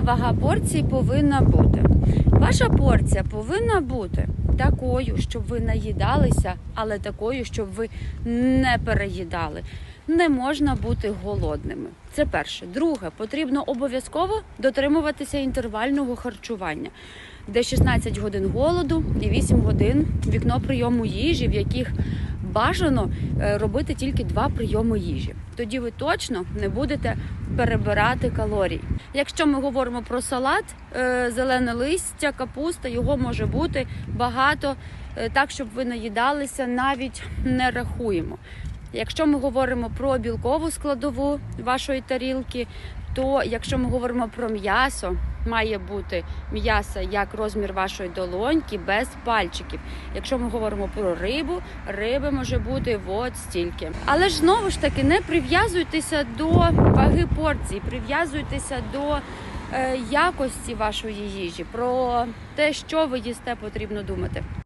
вага порції повинна бути? Ваша порція повинна бути такою, щоб ви наїдалися, але такою, щоб ви не переїдали. Не можна бути голодними. Це перше. Друге, потрібно обов'язково дотримуватися інтервального харчування, де 16 годин голоду і 8 годин вікно прийому їжі, в яких бажано е, робити тільки два прийоми їжі. Тоді ви точно не будете перебирати калорій. Якщо ми говоримо про салат, е, зелене листя, капуста, його може бути багато, е, так щоб ви наїдалися, навіть не рахуємо. Якщо ми говоримо про білкову складову вашої тарілки, то якщо ми говоримо про м'ясо, має бути м'ясо як розмір вашої долоньки без пальчиків. Якщо ми говоримо про рибу, риби може бути от стільки. Але ж знову ж таки не прив'язуйтеся до ваги порцій, прив'язуйтеся до е, якості вашої їжі. Про те, що ви їсте, потрібно думати.